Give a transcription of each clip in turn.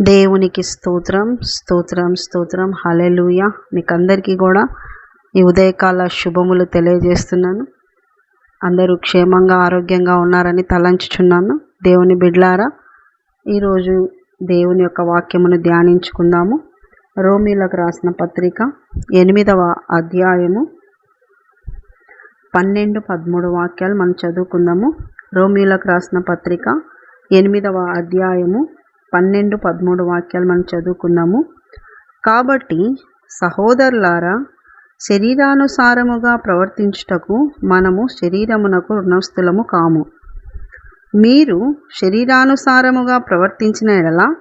దేవునికి స్తోత్రం స్తోత్రం స్తోత్రం. హలెలుయ మీకు అందరికీ కూడా ఈ ఉదయకాల శుభములు తెలియజేస్తున్నాను. అందరూ క్షేమంగా ఆరోగ్యంగా ఉన్నారని తలంచుచున్నాను. దేవుని బిడ్లారా ఈరోజు దేవుని యొక్క వాక్యమును ధ్యానించుకుందాము. రోమిలకు రాసిన పత్రిక ఎనిమిదవ అధ్యాయము పన్నెండు పదమూడు వాక్యాలు మనం చదువుకుందాము. రోమిలకు రాసిన పత్రిక ఎనిమిదవ అధ్యాయము పన్నెండు పదమూడు వాక్యాలు మనం చదువుకున్నాము. కాబట్టి సహోదరులారా శరీరానుసారముగా ప్రవర్తించుటకు మనము శరీరమునకు రుణస్థులము కాము. మీరు శరీరానుసారముగా ప్రవర్తించిన ఎడలా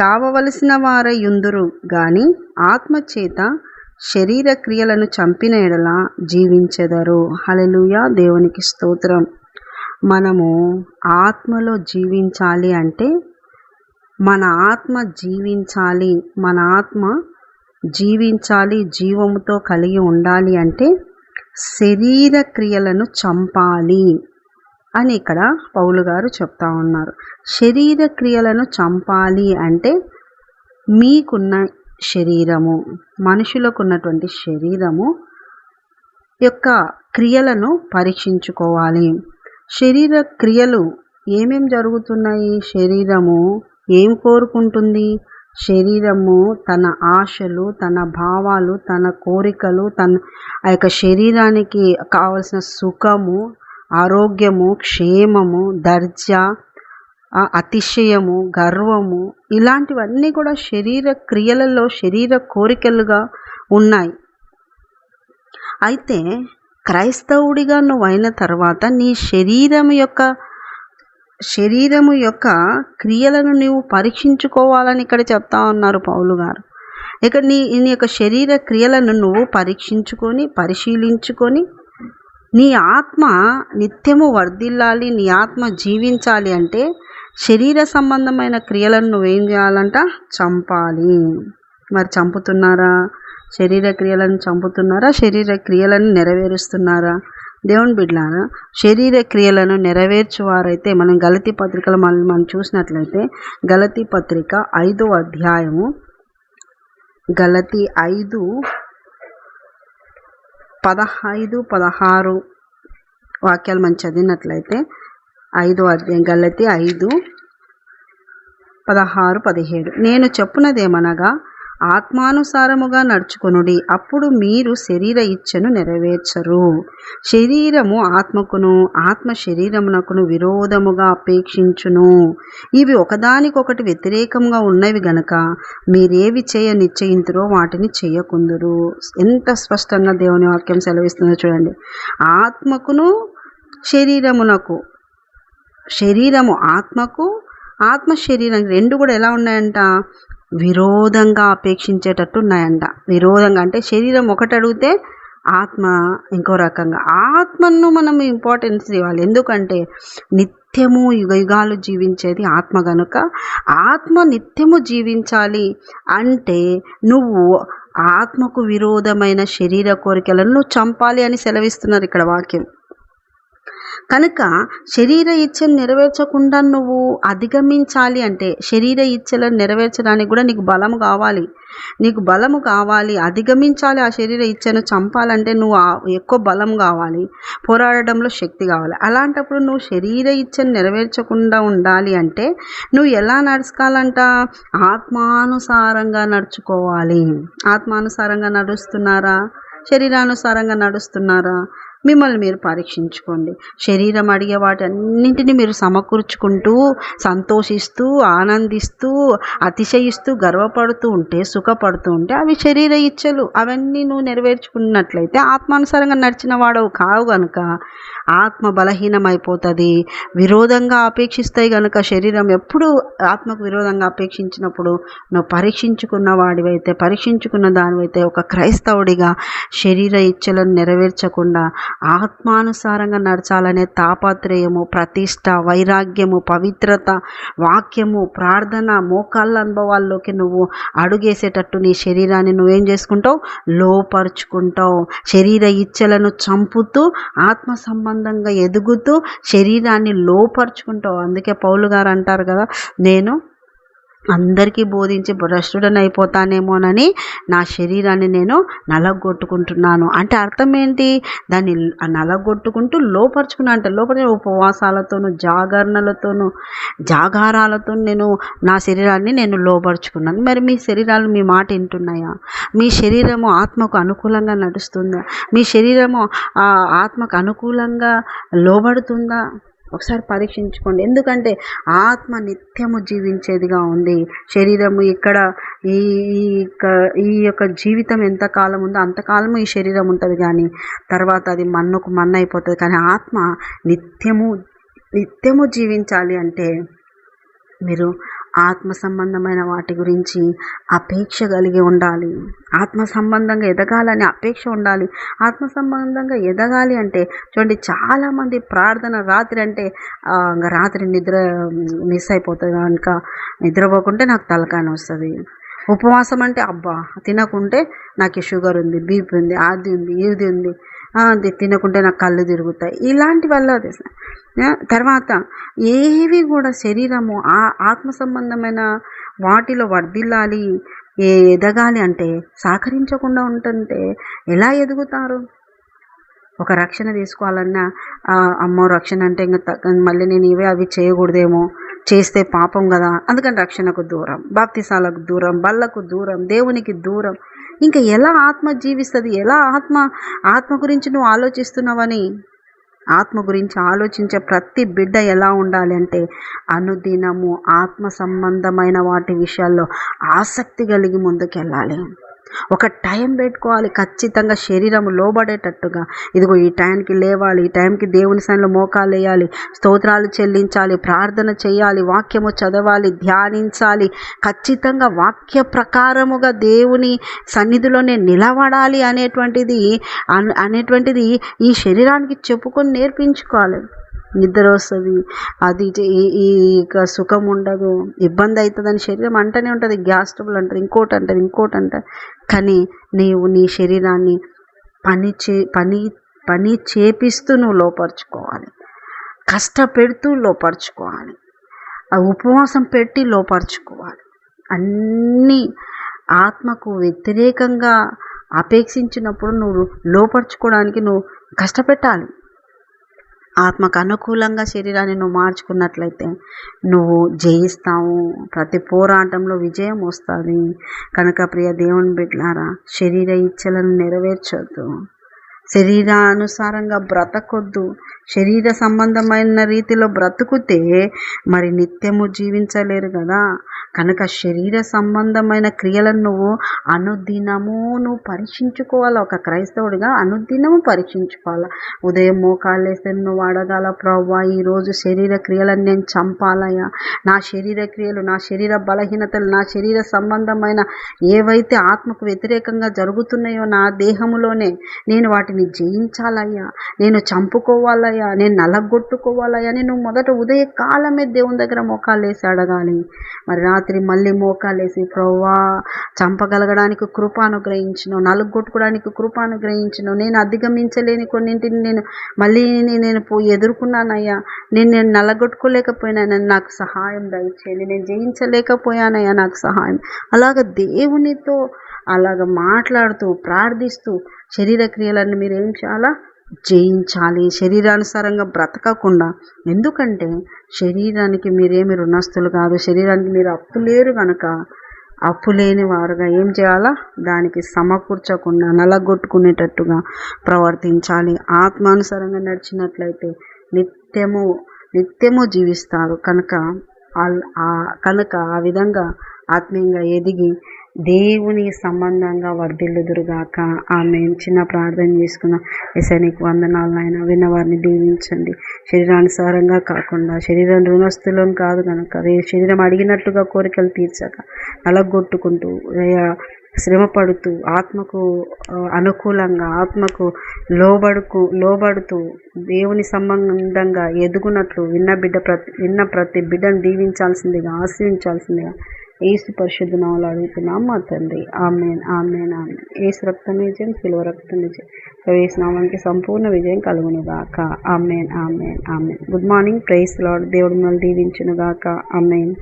చావవలసిన వారయుందురు గాని ఆత్మచేత శరీర క్రియలను చంపిన ఎడల జీవించెదరు. హలెలుయ దేవునికి స్తోత్రం. మనము ఆత్మలో జీవించాలి అంటే మన ఆత్మ జీవించాలి మన ఆత్మ జీవించాలి జీవముతో కలిగి ఉండాలి అంటే శరీర క్రియలను చంపాలి అని ఇక్కడ పౌలు గారు చెప్తా ఉన్నారు. శరీర క్రియలను చంపాలి అంటే మీకున్న శరీరము మనుషులకు ఉన్నటువంటి శరీరము యొక్క క్రియలను పరీక్షించుకోవాలి. శరీర క్రియలు ఏమేం జరుగుతున్నాయి? శరీరము ఏం కోరుకుంటుంది? శరీరము తన ఆశలు తన భావాలు తన కోరికలు తన ఆ యొక్క శరీరానికి కావలసిన సుఖము ఆరోగ్యము క్షేమము దర్జా అతిశయము గర్వము ఇలాంటివన్నీ కూడా శరీర క్రియలలో శరీర కోరికలుగా ఉన్నాయి. అయితే క్రైస్తవుడిగా నువ్వు అయిన తర్వాత నీ శరీరం యొక్క శరీరము యొక్క క్రియలను నీవు పరీక్షించుకోవాలని ఇక్కడ చెప్తా ఉన్నారు పౌలు గారు. ఇక నీ నీ యొక్క శరీర క్రియలను నువ్వు పరీక్షించుకొని పరిశీలించుకొని నీ ఆత్మ నిత్యము వర్ధిల్లాలి నీ ఆత్మ జీవించాలి అంటే శరీర సంబంధమైన క్రియలను నువ్వేం చేయాలంట? చంపాలి. మరి చంపుతున్నారా? శరీర క్రియలను చంపుతున్నారా? శరీర క్రియలను నెరవేరుస్తున్నారా? దేవుని బిడ్లారా శరీర క్రియలను నెరవేర్చువారైతే మనం గలతి పత్రికలు మనం మనం చూసినట్లయితే గలతి పత్రిక ఐదో అధ్యాయము గలతి ఐదు పదహైదు పదహారు వాక్యాలు మనం చదివినట్లయితే ఐదో అధ్యాయం గలతి ఐదు పదహారు పదిహేడు. నేను చెప్పునదేమనగా ఆత్మానుసారముగా నడుచుకొనుడి. అప్పుడు మీరు శరీర ఇచ్చను నెరవేర్చరు. శరీరము ఆత్మకును ఆత్మ శరీరమునకును విరోధముగా అపేక్షించును. ఇవి ఒకదానికొకటి వ్యతిరేకంగా ఉన్నవి గనక మీరేవి చేయ నిశ్చయింతురో వాటిని చేయకుందురు. ఎంత స్పష్టంగా దేవుని వాక్యం సెలవిస్తుందో చూడండి. ఆత్మకును శరీరమునకు శరీరము ఆత్మకు ఆత్మ శరీరం రెండు కూడా ఎలా ఉన్నాయంట? విరోధంగా అపేక్షించేటట్టు ఉన్నాయంట. విరోధంగా అంటే శరీరం ఒకటి అడిగితే ఆత్మ ఇంకో రకంగా. ఆత్మను మనం ఇంపార్టెన్స్ ఇవ్వాలి. ఎందుకంటే నిత్యము యుగ యుగాలు జీవించేది ఆత్మ కనుక ఆత్మ నిత్యము జీవించాలి అంటే నువ్వు ఆత్మకు విరోధమైన శరీర కోరికలను చంపాలి అని సెలవిస్తున్నారు ఇక్కడ వాక్యం. కనుక శరీర ఇచ్చను నెరవేర్చకుండా నువ్వు అధిగమించాలి అంటే శరీర ఇచ్చలను నెరవేర్చడానికి కూడా నీకు బలము కావాలి. నీకు బలము కావాలి. అధిగమించాలి ఆ శరీర ఇచ్చను చంపాలంటే నువ్వు ఎక్కువ బలం కావాలి. పోరాడడంలో శక్తి కావాలి. అలాంటప్పుడు నువ్వు శరీర ఇచ్చను నెరవేర్చకుండా ఉండాలి అంటే నువ్వు ఎలా నడుచుకోవాలంట? ఆత్మానుసారంగా నడుచుకోవాలి. ఆత్మానుసారంగా నడుస్తున్నారా? శరీరానుసారంగా నడుస్తున్నారా? మిమ్మల్ని మీరు పరీక్షించుకోండి. శరీరం అడిగే వాటన్నింటినీ మీరు సమకూర్చుకుంటూ సంతోషిస్తూ ఆనందిస్తూ అతిశయిస్తూ గర్వపడుతూ ఉంటే సుఖపడుతూ ఉంటే అవి శరీర ఇచ్చలు. అవన్నీ నువ్వు నెరవేర్చుకున్నట్లయితే ఆత్మానుసారంగా నడిచిన వాడవు కావు గనుక. ఆత్మ బలహీనమైపోతుంది. విరోధంగా అపేక్షిస్తాయి కనుక శరీరం ఎప్పుడు ఆత్మకు విరోధంగా అపేక్షించినప్పుడు నువ్వు పరీక్షించుకున్న వాడివైతే పరీక్షించుకున్న దానివైతే ఒక క్రైస్తవుడిగా శరీర ఇచ్చలను నెరవేర్చకుండా ఆత్మానుసారంగా నడచాలనే తాపత్రయము ప్రతిష్ట వైరాగ్యము పవిత్రత వాక్యము ప్రార్థన మోకాళ్ళ అనుభవాల్లోకి నువ్వు అడుగేసేటట్టు నీ శరీరాన్ని నువ్వేం చేసుకుంటావు? లోపరుచుకుంటావు. శరీర ఇచ్చలను చంపుతూ ఆత్మ సంబంధంగా ఎదుగుతూ శరీరాన్ని లోపరుచుకుంటావు. అందుకే పౌలు గారు అంటారు కదా నేను అందరికీ బోధించి భ్రష్టుడని అయిపోతానేమోనని నా శరీరాన్ని నేను నలగొట్టుకుంటున్నాను. అంటే అర్థం ఏంటి దాన్ని నలగొట్టుకుంటూ లోపరుచుకున్నా అంటే లోపల ఉపవాసాలతోనూ జాగరణలతోనూ జాగారాలతో నేను నా శరీరాన్ని నేను లోపరుచుకున్నాను. మరి మీ శరీరాలు మీ మాట వింటున్నాయా? మీ శరీరము ఆత్మకు అనుకూలంగా నడుస్తుందా? మీ శరీరము ఆత్మకు అనుకూలంగా లోబడుతుందా? ఒకసారి పరీక్షించుకోండి. ఎందుకంటే ఆత్మ నిత్యము జీవించేదిగా ఉంది. శరీరము ఇక్కడ ఈ ఈ యొక్క- ఈ యొక్క జీవితం ఎంతకాలం ఉందో అంతకాలము ఈ శరీరం ఉంటుంది కానీ తర్వాత అది మన్నుకు మన్ను అయిపోతుంది. కానీ ఆత్మ నిత్యము నిత్యము జీవించాలి అంటే మీరు ఆత్మ సంబంధమైన వాటి గురించి అపేక్ష కలిగి ఉండాలి. ఆత్మ సంబంధంగా ఎదగాలని అపేక్ష ఉండాలి. ఆత్మ సంబంధంగా ఎదగాలి అంటే చూడండి చాలామంది ప్రార్థన రాత్రి అంటే ఇంకా రాత్రి నిద్ర మిస్ అయిపోతుంది కనుక నిద్రపోకుంటే నాకు తలకాయ వస్తుంది ఉపవాసం అంటే అబ్బా తినకుంటే నాకు షుగర్ ఉంది బీపీ ఉంది అది ఉంది ఇది ఉంది. అది తినకుంటే నాకు కళ్ళు తిరుగుతాయి. ఇలాంటి వల్ల అది తర్వాత ఏవి కూడా శరీరము ఆ ఆత్మ సంబంధమైన వాటిలో వర్ధిల్లాలి ఏ ఎదగాలి అంటే సహకరించకుండా ఉంటుంటే ఎలా ఎదుగుతారు? ఒక రక్షణ తీసుకోవాలన్నా అమ్మో రక్షణ అంటే ఇంకా మళ్ళీ నేను ఇవే అవి చేయకూడదేమో చేస్తే పాపం కదా అందుకని రక్షణకు దూరం బాప్తిసాలకు దూరం బల్లకు దూరం దేవునికి దూరం ఇంకా ఎలా ఆత్మ జీవిస్తుంది? ఎలా ఆత్మ ఆత్మ గురించి నువ్వు ఆలోచిస్తున్నావని? ఆత్మ గురించి ఆలోచించే ప్రతి బిడ్డ ఎలా ఉండాలి అంటే అనుదినము ఆత్మ సంబంధమైన వాటి విషయాల్లో ఆసక్తి కలిగి ముందుకెళ్ళాలి. ఒక టైం పెట్టుకోవాలి ఖచ్చితంగా శరీరం లోబడేటట్టుగా. ఇదిగో ఈ టైంకి లేవాలి ఈ టైంకి దేవుని సన్నిలో మోకాలు వేయాలి స్తోత్రాలు చెల్లించాలి ప్రార్థన చేయాలి వాక్యము చదవాలి ధ్యానించాలి. ఖచ్చితంగా వాక్య ప్రకారముగా దేవుని సన్నిధిలోనే నిలబడాలి అనేటువంటిది అన్- అనేటువంటిది ఈ శరీరానికి చెప్పుకొని నేర్పించుకోవాలి. నిద్ర వస్తుంది అది ఈ ఇక సుఖం ఉండదు. ఇబ్బంది అవుతుందని శరీరం అంటనే ఉంటుంది. గ్యాస్ ట్రబుల్ అంటుంది ఇంకోటి అంటది ఇంకోటి అంటది కానీ నీవు నీ శరీరాన్ని పని చే పని పని చేపిస్తూ నువ్వు లోపరుచుకోవాలి. కష్టపెడుతూ లోపరుచుకోవాలి. ఆ ఉపవాసం పెట్టి లోపరుచుకోవాలి. అన్నీ ఆత్మకు వ్యతిరేకంగా అపేక్షించినప్పుడు నువ్వు లోపరుచుకోవడానికి నువ్వు కష్టపెట్టాలి. ఆత్మకు అనుకూలంగా శరీరాన్ని నువ్వు మార్చుకున్నట్లయితే నువ్వు జయిస్తావు. ప్రతి పోరాటంలో విజయం వస్తుంది. కనుక ప్రియ దేవుని బిడ్డలారా శరీర ఇచ్చలను నెరవేర్చొద్దు. శరీరానుసారంగా బ్రతకొద్దు. శరీర సంబంధమైన రీతిలో బ్రతుకుతే మరి నిత్యము జీవించలేరు కదా. కనుక శరీర సంబంధమైన క్రియలను నువ్వు అనుదినము నువ్వు పరీక్షించుకోవాలి? ఒక క్రైస్తవుడిగా అనుదినము పరీక్షించుకోవాలి? ఉదయం మోకాళ్ళు వేస్తే నువ్వు అడగాల ప్రవ్వా ఈరోజు శరీర క్రియలను నేను చంపాలయ్యా. నా శరీర క్రియలు నా శరీర బలహీనతలు నా శరీర సంబంధమైన ఏవైతే ఆత్మకు వ్యతిరేకంగా జరుగుతున్నాయో నా దేహములోనే నేను వాటిని జయించాలయ్యా. నేను చంపుకోవాలయ్యా. నేను నలగొట్టుకోవాలయ్యా. నేను మొదట ఉదయ కాలమే దేవుని దగ్గర మోకాలు వేసి అడగాలి. మరి రాత్రి మళ్ళీ మోకాలు వేసి ప్రవ్వా చంపగలగడానికి కృప అనుగ్రహించను నలుగొట్టుకోవడానికి కృప అనుగ్రహించను నేను అధిగమించలేని కొన్నింటిని నేను మళ్ళీ నేను పోయి ఎదుర్కొన్నానయ్యా. నేను నేను నలగొట్టుకోలేకపోయినా నాకు సహాయం దయచేయండి. నేను జయించలేకపోయానయ్యా నాకు సహాయం. అలాగ దేవునితో అలాగ మాట్లాడుతూ ప్రార్థిస్తూ శరీర క్రియలను మీరు ఏం చేయాలా? జయించాలి. శరీరానుసారంగా బ్రతకకుండా. ఎందుకంటే శరీరానికి మీరేమి రుణస్తులు కాదు. శరీరానికి మీరు అప్పు లేరు కనుక అప్పు లేని వారుగా ఏం చేయాలా? దానికి సమకూర్చకుండా నలగొట్టుకునేటట్టుగా ప్రవర్తించాలి. ఆత్మానుసారంగా నడిచినట్లయితే నిత్యము నిత్యము జీవిస్తారు. కనుక కనుక ఆ విధంగా ఆత్మీయంగా ఎదిగి దేవుని సంబంధంగా వర్ధిల్లుదురుగాక. ఆమె చిన్న ప్రార్థన చేసుకున్న ఎసై నీకు వందనాలు నాయన. విన్నవారిని దీవించండి. శరీరానుసారంగా కాకుండా శరీరం రుణస్థులం కాదు కనుక రే- శరీరం అడిగినట్టుగా కోరికలు తీర్చక అలగొట్టుకుంటూ అయ్యా శ్రమ పడుతూ ఆత్మకు అనుకూలంగా ఆత్మకు లోబడుకు లోబడుతూ దేవుని సంబంధంగా ఎదుగునట్లు విన్న బిడ్డ ప్రతి విన్న ప్రతి బిడ్డను దీవించాల్సిందిగా ఆశ్రయించాల్సిందిగా ఏసు పరిశుద్ధ నామలు అడుగుతున్నాం మా తండ్రి. ఆమెన్ ఆమెన్ ఆమె ఏసు రక్తం విజయం సిలువ రక్తం విజయం. ప్రవేశనామానికి సంపూర్ణ విజయం కలుగునుగాక amen amen amen. Good morning praise lord దేవుడు మిమ్మల్ని దీవించునుగాక ఆమెన్.